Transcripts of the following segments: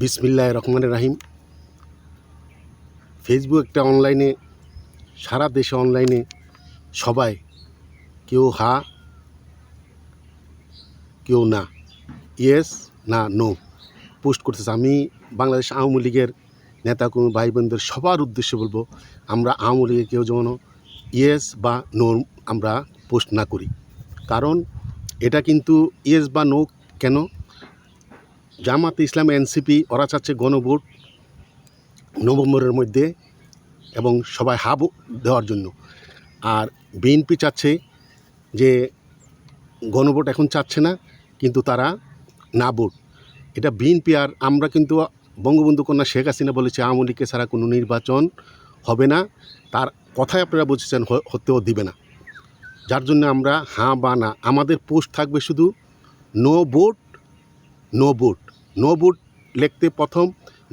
বিসমিল্লাহ রহমানের রাহিম। ফেসবুক একটা অনলাইনে সারা দেশে অনলাইনে সবাই কেউ হা, কেউ না। ইয়েস না নো পোস্ট করতেছে। আমি বাংলাদেশ আওয়ামী লীগের নেতা কর্মী ভাই বোনদের সবার উদ্দেশ্যে বলব, আমরা আওয়ামী লীগের কেউ যেন ইয়েস বা নো আমরা পোস্ট না করি। কারণ এটা কিন্তু ইয়েস বা নো কেন? জামাত ইসলাম এনসিপি, ওরা চাচ্ছে গণভোট নভেম্বরের মধ্যে এবং সবাই হাব দেওয়ার জন্য। আর বিএনপি চাচ্ছে যে গণভোট এখন চাচ্ছে না, কিন্তু তারা না ভোট। এটা বিএনপি আর আমরা কিন্তু বঙ্গবন্ধু কন্যা শেখ হাসিনা বলেছে, আওয়ামী লীগকে ছাড়া কোনো নির্বাচন হবে না। তার কথাই আপনারা বুঝেছেন হতেও দিবে না। যার জন্য আমরা হাঁ বা না, আমাদের পোস্ট থাকবে শুধু no vote, no boot no boot লিখতে প্রথম,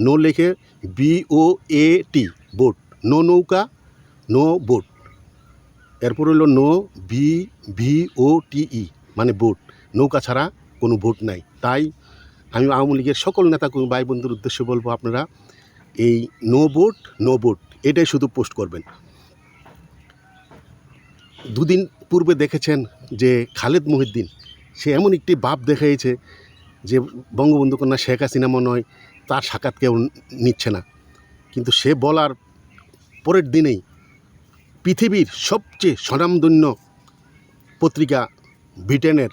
নো লিখে B O A T boat no নৌকা, নো বোট এরপর হলো no B V O T E মানে বোট নৌকা ছাড়া কোনো বোট নাই। তাই আমি আওয়ামী লীগের সকল নেতা ভাই বন্ধুর উদ্দেশ্যে বলব আপনারা, এই নো বোট নো বোট এটাই শুধু পোস্ট করবেন। দুদিন পূর্বে দেখেছেন যে খালেদ মহিউদ্দিন, সে এমন একটি বাপ দেখিয়েছে যে বঙ্গবন্ধু কন্যা শেখ হাসিনা মনে হয় তার সাক্ষাৎ কেউ নিচ্ছে না। কিন্তু সে বলার পরের দিনেই পৃথিবীর সবচেয়ে স্বনামধন্য পত্রিকা ব্রিটেনের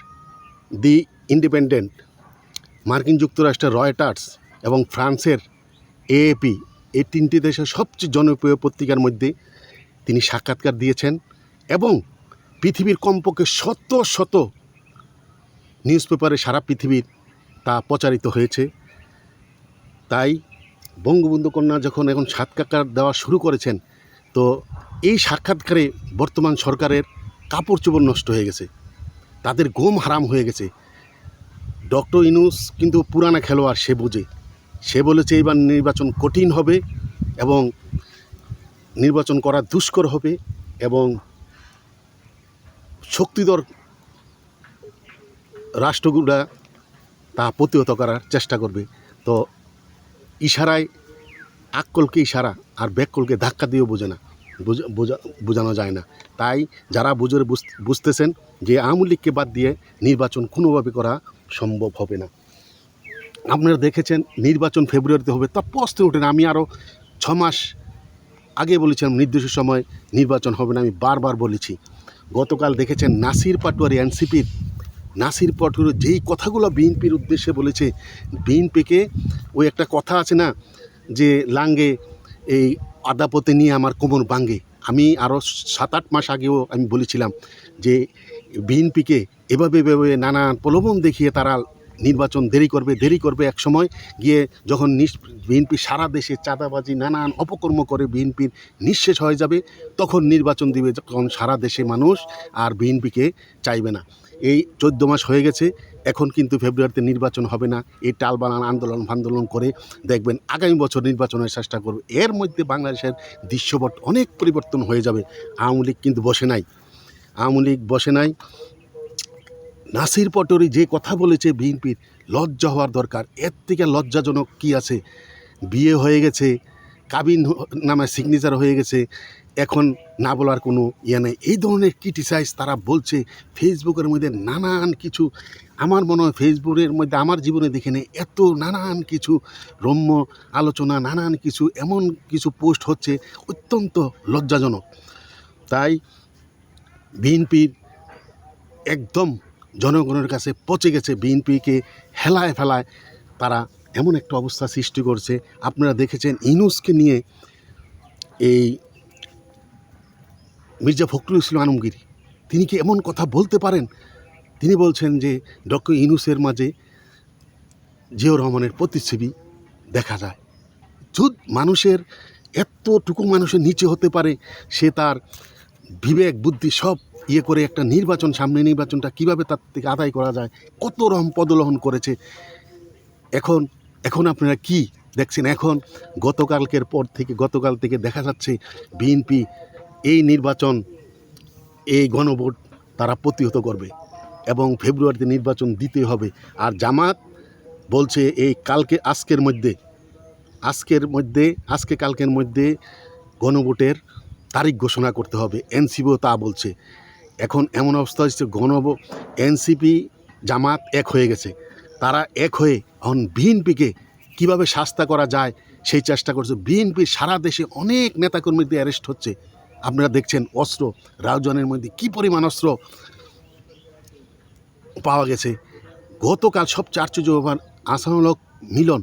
দি ইন্ডিপেন্ডেন্ট, মার্কিন যুক্তরাষ্ট্রের রয়টার্স এবং ফ্রান্সের এএপি এই তিনটি দেশের সবচেয়ে জনপ্রিয় পত্রিকার মধ্যে তিনি সাক্ষাৎকার দিয়েছেন এবং পৃথিবীর কমপক্ষে শত শত নিউজ পেপারে সারা পৃথিবীর তা প্রচারিত হয়েছে। তাই বঙ্গবন্ধু কন্যা যখন এখন সাক্ষাৎকার দেওয়া শুরু করেছেন, তো এই সাক্ষাৎকারে বর্তমান সরকারের কাপড় চোপড় নষ্ট হয়ে গেছে। তাদের ঘুম হারাম হয়ে গেছে। ডক্টর ইনুস কিন্তু পুরানা খেলোয়াড়, সে বোঝে। সে বলেছে এবার নির্বাচন কঠিন হবে এবং নির্বাচন করা দুষ্কর হবে এবং শক্তিধর রাষ্ট্রগুলা তা প্রতিহত করার চেষ্টা করবে। তো ইশারায় আক্কলকে ইশারা আর ব্যাককলকে ধাক্কা দিয়েও বোঝে না। বোঝা- বোঝা- বোঝানো যায় না। তাই যারা বুঝে বুঝ- বুঝতেছেন যে আওয়ামী লীগকে বাদ দিয়ে নির্বাচন কোনোভাবে করা সম্ভব হবে না। আপনারা দেখেছেন নির্বাচন ফেব্রুয়ারিতে হবে, তা প্রশ্ন ওঠে না। আমি আরও ছ মাস আগে বলেছিলাম নির্দিষ্ট সময় নির্বাচন হবে না। আমি বারবার বলেছি। গতকাল দেখেছেন নাসির পাটোয়ারি, এনসিপির নাসির পাটোয়ারি যেই কথাগুলো বিএনপির উদ্দেশ্যে বলেছে, বিএনপিকে ওই একটা কথা আছে না যে লাঙ্গে এই আদাপতে নিয়ে আমার কোমর বাঙ্গে আমি আরও সাত আট মাস আগেও আমি বলেছিলাম যে বিএনপিকে এভাবে এভাবে নানা প্রলোভন দেখিয়ে তারা নির্বাচন দেরি করবে দেরি করবে এক সময় গিয়ে যখন বিএনপি সারা দেশে চাঁদাবাজি, নানান অপকর্ম করে বিএনপির নিঃশেষ হয়ে যাবে, তখন নির্বাচন দিবে যখন সারা দেশে মানুষ আর বিএনপিকে চাইবে না। এই চোদ্দ মাস হয়ে গেছে, এখন কিন্তু ফেব্রুয়ারিতে নির্বাচন হবে না। এই টাল বানান আন্দোলন ফান্দোলন করে দেখবেন আগামী বছর নির্বাচনের চেষ্টা করবে। এর মধ্যে বাংলাদেশের দৃশ্যপট অনেক পরিবর্তন হয়ে যাবে। আওয়ামী লীগ কিন্তু বসে নাই। আওয়ামী লীগ বসে নাই। নাসির পটরি যে কথা বলেছে বিএনপির, লজ্জা হওয়ার দরকার। এর থেকে লজ্জাজনক কি আছে? বিয়ে হয়ে গেছে। কাবিন নামে সিগনেচার হয়ে গেছে। এখন না বলার কোনো ইয়ে নেই। এই ধরনের ক্রিটিসাইজ তারা বলছে ফেসবুকের মধ্যে নানান কিছু, আমার মনে হয় ফেসবুকের মধ্যে আমার জীবনে দেখে নেই, এত নানান কিছু রম্য আলোচনা, নানান কিছু, এমন কিছু পোস্ট হচ্ছে, অত্যন্ত লজ্জাজনক। তাই বিএনপির একদম জনগণের কাছে পচে গেছে বিএনপিকে, হেলায় ফেলায় তারা এমন একটা অবস্থা সৃষ্টি করছে। আপনারা দেখেছেন ইনুসকে নিয়ে এই মির্জা ফখরুল ইসলাম আলমগীর, তিনি কি এমন কথা বলতে পারেন? তিনি বলছেন যে, ডক্টর ইনুসের মাঝে জিয়াউর রহমানের প্রতিচ্ছবি দেখা যায়। যুদ মানুষের এতটুকু মানুষের নিচে হতে পারে, সে তার বিবেক, বুদ্ধি সব ইয়ে করে একটা নির্বাচন, সামনে নির্বাচনটা কীভাবে তার থেকে আদায় করা যায়, কত রকম পদলোহন করেছে। এখন এখন আপনারা কি দেখছেন? এখন গতকালকের পর থেকে, গতকাল থেকে দেখা যাচ্ছে বিএনপি এই নির্বাচন, এই গণভোট তারা প্রতিহত করবে এবং ফেব্রুয়ারিতে নির্বাচন দিতে হবে। আর জামাত বলছে এই কালকে, আজকের মধ্যে আজকের মধ্যে, আজকে কালকের মধ্যে গণভোটের তারিখ ঘোষণা করতে হবে। এনসিপিও তা বলছে। এখন এমন অবস্থা হচ্ছে গণ এনসিপি জামাত এক হয়ে গেছে। তারা এক হয়ে এখন বিএনপিকে কীভাবে শাস্তা করা যায়, সেই চেষ্টা করছে। বিএনপি সারা দেশে অনেক নেতাকর্মীদের অ্যারেস্ট হচ্ছে। আপনারা দেখছেন অস্ত্র রাউজনের মধ্যে কী পরিমাণ অস্ত্র পাওয়া গেছে। গতকাল সব সবচেয়ে আশ্চর্যবার আসামূলক মিলন,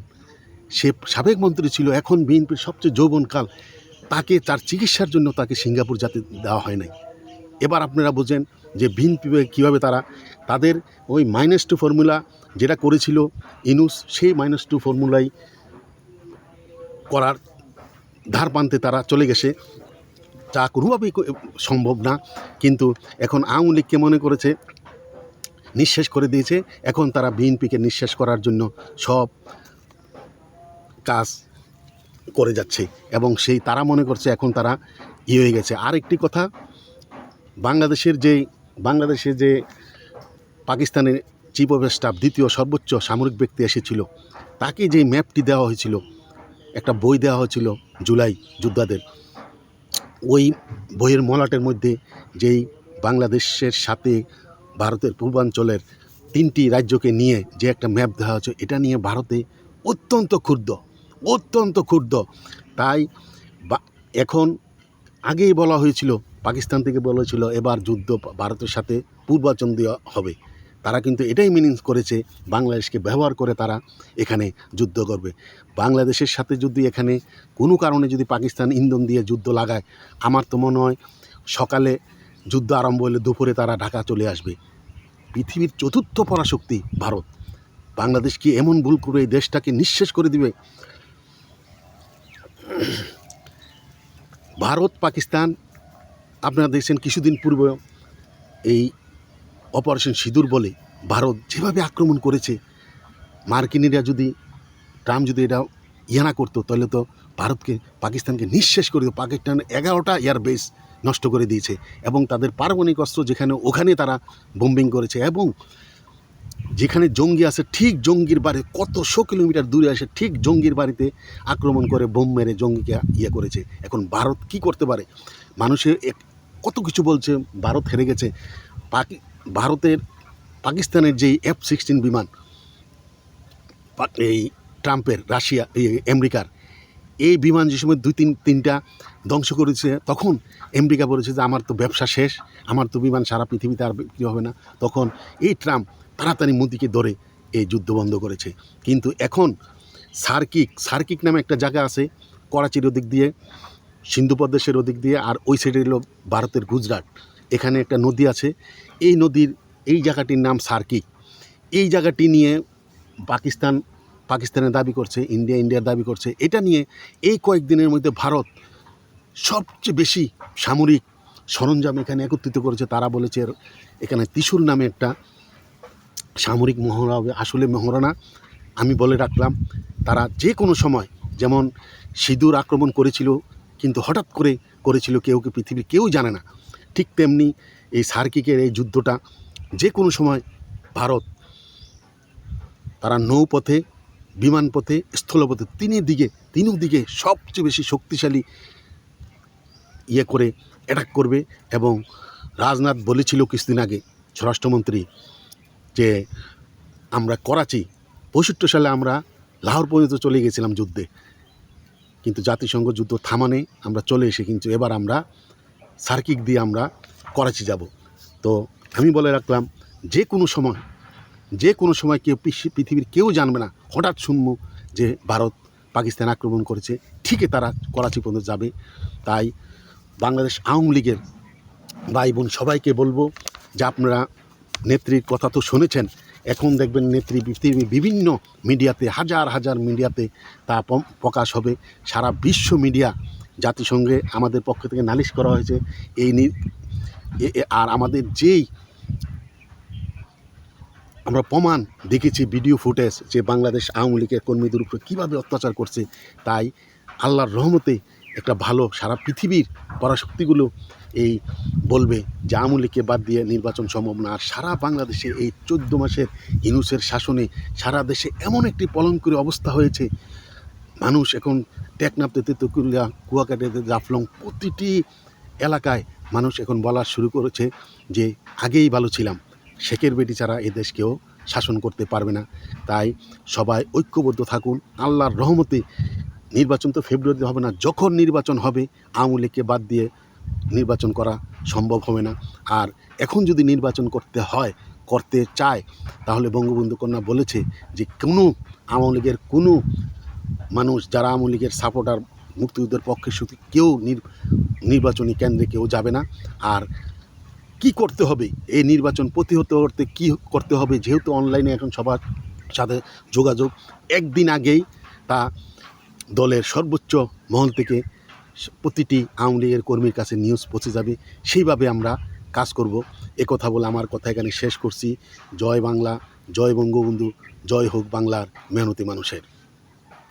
সে সাবেক মন্ত্রী ছিল, এখন বিএনপির সবচেয়ে যৌবনকাল, তাকে তার চিকিৎসার জন্য তাকে সিঙ্গাপুর যাতে দেওয়া হয় নাই। এবার আপনারা বোঝেন যে বিএনপি কীভাবে তারা, তাদের ওই মাইনাস টু ফর্মুলা যেটা করেছিল ইনুস, সেই মাইনাস টু ফর্মুলাই করার ধার পানতে তারা চলে গেছে। যা কোনোভাবেই সম্ভব না, কিন্তু এখন আওয়ামী লীগকে মনে করেছে, নিঃশেষ করে দিয়েছে। এখন তারা বিএনপিকে নিঃশেষ করার জন্য সব কাজ করে যাচ্ছে এবং সেই তারা মনে করছে এখন তারা ইয়ে হয়ে গেছে। আর একটি কথা, বাংলাদেশের যে বাংলাদেশে যে পাকিস্তানের চিফ অফ স্টাফ দ্বিতীয় সর্বোচ্চ সামরিক ব্যক্তি এসেছিল। তাকে যে ম্যাপটি দেওয়া হয়েছিল, একটা বই দেওয়া হয়েছিল জুলাই যোদ্ধাদের। ওই বইয়ের মলাটের মধ্যে যেই বাংলাদেশের সাথে ভারতের পূর্বাঞ্চলের তিনটি রাজ্যকে নিয়ে যে একটা ম্যাপ দেওয়া হয়েছে, এটা নিয়ে ভারতে অত্যন্ত ক্ষুব্ধ অত্যন্ত ক্ষুব্ধ। তাই এখন আগেই বলা হয়েছিল, পাকিস্তান থেকে বলা হয়েছিল, এবার যুদ্ধ ভারতের সাথে পূর্বাচল দেওয়া হবে। তারা কিন্তু এটাই মিনিং করেছে, বাংলাদেশকে ব্যবহার করে তারা এখানে যুদ্ধ করবে। বাংলাদেশের সাথে যদি এখানে কোনো কারণে যদি পাকিস্তান ইন্ধন দিয়ে যুদ্ধ লাগায়, আমার তো মনে হয় সকালে যুদ্ধ আরম্ভ হলে দুপুরে তারা ঢাকা চলে আসবে। পৃথিবীর চতুর্থ পরাশক্তি ভারত। বাংলাদেশ কি এমন ভুল করে এই দেশটাকে নিঃশেষ করে দিবে? ভারত, পাকিস্তান, আপনারা দেখছেন কিছুদিন পূর্বে এই অপারেশন সিঁদুর বলে ভারত যেভাবে আক্রমণ করেছে মার্কিনিরা যদি, ট্রাম্প যদি এটা ইয়ে না করতো, তাহলে তো ভারতকে, পাকিস্তানকে নিঃশেষ করে দিত। পাকিস্তান এগারোটা এয়ার বেস নষ্ট করে দিয়েছে এবং তাদের পারমাণবিক অস্ত্র যেখানে, ওখানে তারা বোম্বিং করেছে এবং যেখানে জঙ্গি আছে, ঠিক জঙ্গির বাড়ি, কত শো কিলোমিটার দূরে আসে ঠিক জঙ্গির বাড়িতে আক্রমণ করে বোম মেরে জঙ্গিকে ইয়ে করেছে। এখন ভারত কি করতে পারে? মানুষে কত কিছু বলছে, ভারত হেরে গেছে। পাকি ভারতের পাকিস্তানের যেই এফ সিক্সটিন বিমান এই ট্রাম্পের, রাশিয়া, এই আমেরিকার, এই বিমান যে সময় দুই তিন, তিনটা ধ্বংস করেছে, তখন আমেরিকা বলেছে যে, আমার তো ব্যবসা শেষ, আমার তো বিমান সারা পৃথিবীতে আর বিক্রি হবে না। তখন এই ট্রাম্প তাড়াতাড়ি মোদিকে ধরে এই যুদ্ধ বন্ধ করেছে। কিন্তু এখন সার্কিক সার্কিক নামে একটা জায়গা আছে, করাচির ওদিক দিয়ে, সিন্ধু প্রদেশের ওদিক দিয়ে, আর ওই সাইডে হলো ভারতের গুজরাট। এখানে একটা নদী আছে। এই নদীর, এই জায়গাটির নাম সার্কিক এই জায়গাটি নিয়ে পাকিস্তান, পাকিস্তানের দাবি করছে, ইন্ডিয়া, ইন্ডিয়ার দাবি করছে। এটা নিয়ে এই কয়েকদিনের মধ্যে ভারত সবচেয়ে বেশি সামরিক সরঞ্জাম এখানে একত্রিত করেছে। তারা বলেছে এখানে ত্রিশূল নামে একটা সামরিক মহড়া হবে। আসলে মহড়া না, আমি বলে রাখলাম, তারা যে কোনো সময় যেমন সিঁদুর আক্রমণ করেছিল, কিন্তু হঠাৎ করে করেছিল কেউ কে পৃথিবীর কেউ জানে না। ঠিক তেমনি এই সার্কিকের এই যুদ্ধটা যে কোনো সময় ভারত তারা নৌপথে, বিমানপথে, স্থলপথে তিনই দিকে তিনও দিকে সবচেয়ে বেশি শক্তিশালী ইয়ে করে অ্যাটাক করবে এবং রাজনাথ বলেছিল কিছুদিন আগে স্বরাষ্ট্রমন্ত্রী যে আমরা করাচি, পঁয়ষট্টি সালে আমরা লাহোর পর্যন্ত চলে গেছিলাম যুদ্ধে। কিন্তু জাতিসংঘ যুদ্ধ থামানে আমরা চলে এসে কিন্তু এবার আমরা সার্কিক দিয়ে আমরা করাচি যাব। তো আমি বলে রাখলাম, যে কোনো সময়, যে কোনো সময় কেউ পৃথিবীর কেউ জানবে না, হঠাৎ শুনব যে ভারত পাকিস্তান আক্রমণ করেছে, ঠিকই তারা করাচি পর্যন্ত যাবে। তাই বাংলাদেশ আওয়ামী লীগের ভাই বোন সবাইকে বলব যে আপনারা নেত্রীর কথা তো শুনেছেন, এখন দেখবেন নেত্রী পৃথিবীর বিভিন্ন মিডিয়াতে, হাজার হাজার মিডিয়াতে তা প্রকাশ হবে। সারা বিশ্ব মিডিয়া জাতিসংঘে আমাদের পক্ষ থেকে নালিশ করা হয়েছে, এই আর আমাদের যেই আমরা প্রমাণ দেখেছি ভিডিও ফুটেজ যে বাংলাদেশ আওয়ামী লীগের কর্মীদের উপরে কীভাবে অত্যাচার করছে, তাই আল্লাহর রহমতে একটা ভালো সারা পৃথিবীর পরাশক্তিগুলো এই বলবে যে আওয়ামী লীগকে বাদ দিয়ে নির্বাচন সম্ভব না। আর সারা বাংলাদেশে এই চোদ্দ মাসের ইনুসের শাসনে সারা দেশে এমন একটি পলঙ্করী অবস্থা হয়েছে মানুষ এখন টেকনাপতে তেতুকুলিয়া, কুয়াকাটাতে জাফলং প্রতিটি এলাকায় মানুষ এখন বলা শুরু করেছে যে আগেই ভালো ছিলাম। শেখের বেটি ছাড়া এ দেশ কেউ শাসন করতে পারবে না। তাই সবাই ঐক্যবদ্ধ থাকুন। আল্লাহর রহমতে নির্বাচন তো ফেব্রুয়ারিতে হবে না। যখন নির্বাচন হবে, আওয়ামী লীগকে বাদ দিয়ে নির্বাচন করা সম্ভব হবে না। আর এখন যদি নির্বাচন করতে হয়, করতে চায়, তাহলে বঙ্গবন্ধু কন্যা বলেছে যে কোনো আওয়ামী লীগের কোনো মানুষ যারা আওয়ামী লীগের সাপোর্টার, মুক্তিযুদ্ধের পক্ষে শুধু কেউ নির- নির্বাচনী কেন্দ্রে কেউ যাবে না। আর কি করতে হবে? এই নির্বাচন প্রতিহত করতে কি করতে হবে? যেহেতু অনলাইনে এখন সবার সাথে যোগাযোগ, একদিন আগেই তা দলের সর্বোচ্চ মহল থেকে প্রতিটি আওয়ামী লীগের কর্মীর কাছে নিউজ পৌঁছে যাবে। সেইভাবে আমরা কাজ করব। এ কথা বলে আমার কথা এখানে শেষ করছি। জয় বাংলা, জয় বঙ্গবন্ধু, জয় হোক বাংলার মেহনতি মানুষের।